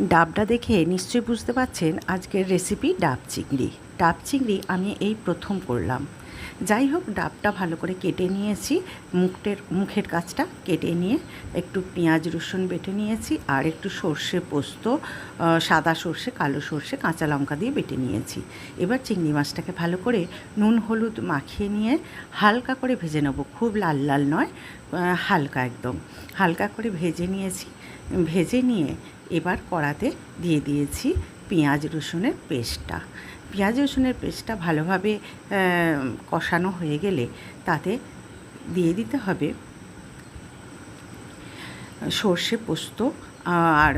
ডাবটা দেখে নিশ্চয়ই বুঝতে পারছেন আজকের রেসিপি ডাব চিংড়ি। ডাব চিংড়ি আমি এই প্রথম করলাম। যাই হোক, ডাবটা ভালো করে কেটে নিয়েছি। মুখটের, মুখের কাজটা কেটে নিয়ে একটু পেঁয়াজ রসুন বেটে নিয়েছি আর একটু সর্ষে পোস্ত সাদা সর্ষে, কালো সর্ষে, কাঁচা লঙ্কা দিয়ে বেটে নিয়েছি। এবার চিংড়ি মাছটাকে ভালো করে নুন, হলুদ মাখিয়ে নিয়ে হালকা করে ভেজে নেব। খুব লাল লাল নয় হালকা একদম। হালকা করে ভেজে নিয়েছি। ভেজে নিয়ে এবার কড়াতে দিয়ে দিয়েছি পেঁয়াজ রসুনের পেস্টটা। পেঁয়াজ রসুনের পেস্টটা ভালোভাবে কষানো হয়ে গেলে তাতে দিয়ে দিতে হবে সর্ষে পোস্ত আর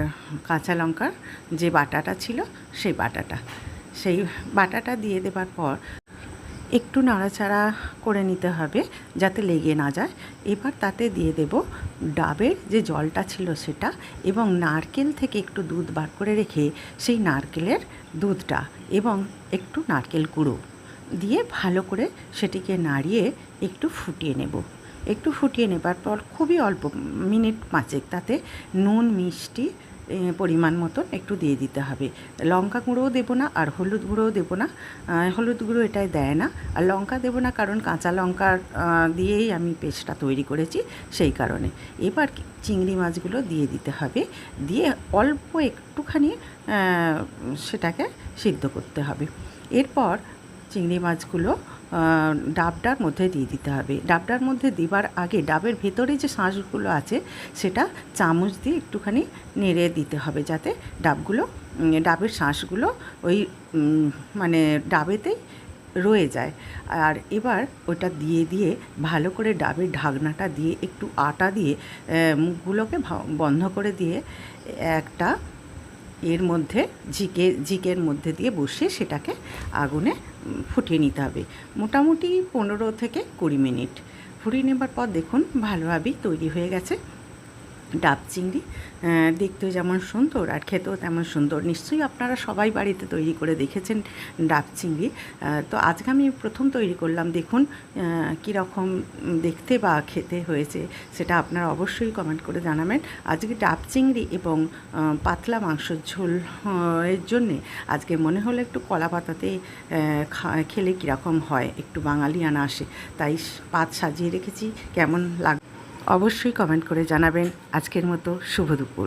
কাঁচা লঙ্কার যে বাটাটা ছিল সেই বাটাটা। সেই বাটাটা দিয়ে দেবার পর একটু নাড়াচাড়া করে নিতে হবে যাতে লেগে না যায়। এবার তাতে দিয়ে দেব ডাবের যে জলটা ছিল সেটা এবং নারকেল থেকে একটু দুধ বার করে রেখে সেই নারকেলের দুধটা এবং একটু নারকেল গুঁড়ো দিয়ে ভালো করে সেটিকে নাড়িয়ে একটু ফুটিয়ে নেব। একটু ফুটিয়ে নেবার পর খুবই অল্প মিনিট পাঁচেক তাতে নুন, মিষ্টি পরিমাণ মতন একটু দিয়ে দিতে হবে। লঙ্কা গুঁড়োও দেবো না আর হলুদ গুঁড়োও দেবো না। হলুদ গুঁড়ো এটাই দেয় না। আর লঙ্কা দেবো না কারণ কাঁচা লঙ্কার আহ, দিয়েই আমি পেস্টটা তৈরি করেছি সেই কারণে। এবার চিংড়ি মাছগুলো দিয়ে দিতে হবে। দিয়ে অল্প একটুখানি সেটাকে সিদ্ধ করতে হবে। এরপর চিংড়ি মাছগুলো ডাবটার মধ্যে দিয়ে দিতে হবে। ডাবটার মধ্যে দেবার আগে ডাবের ভেতরে যে শাঁসগুলো আছে, সেটা চামচ দিয়ে একটুখানি নেড়ে দিতে হবে যাতে ডাবগুলো ডাবের শাঁসগুলো ওই মানে ডাবেতেই রয়ে যায়। আর এবার ওটা দিয়ে দিয়ে ভালো করে ডাবের ঢাকনাটা দিয়ে একটু আটা দিয়ে মুখগুলোকে বন্ধ করে দিয়ে একটা এর মধ্যে ঝিকে, ঝিকের মধ্যে দিয়ে বসিয়ে সেটাকে আগুনে ফুটিয়ে নিতে হবে। মোটামুটি পনেরো থেকে কুড়ি মিনিট। ফুটিয়ে নেবার পর দেখুন ভালোভাবেই তৈরি হয়ে গেছে। ডাব চিংড়ি দেখতেও যেমন সুন্দর আর খেতেও তেমন সুন্দর। নিশ্চয়ই আপনারা সবাই বাড়িতে তৈরি করে দেখেছেন ডাব চিংড়ি। তো আজকে আমি প্রথম তৈরি করলাম। দেখুন কীরকম দেখতে বা খেতে হয়েছে সেটা আপনারা অবশ্যই কমেন্ট করে জানাবেন। আজকে ডাব চিংড়ি এবং পাতলা মাংসের ঝোল এর জন্যে আজকে মনে হলো একটু কলা পাতাতে খেলে কীরকম হয়। একটু বাঙালিয়ানা আসে। তাই পাত সাজিয়ে রেখেছি। কেমন লাগ অবশ্যই কমেন্ট করে জানাবেন। আজকের মতো শুভ দুপুর।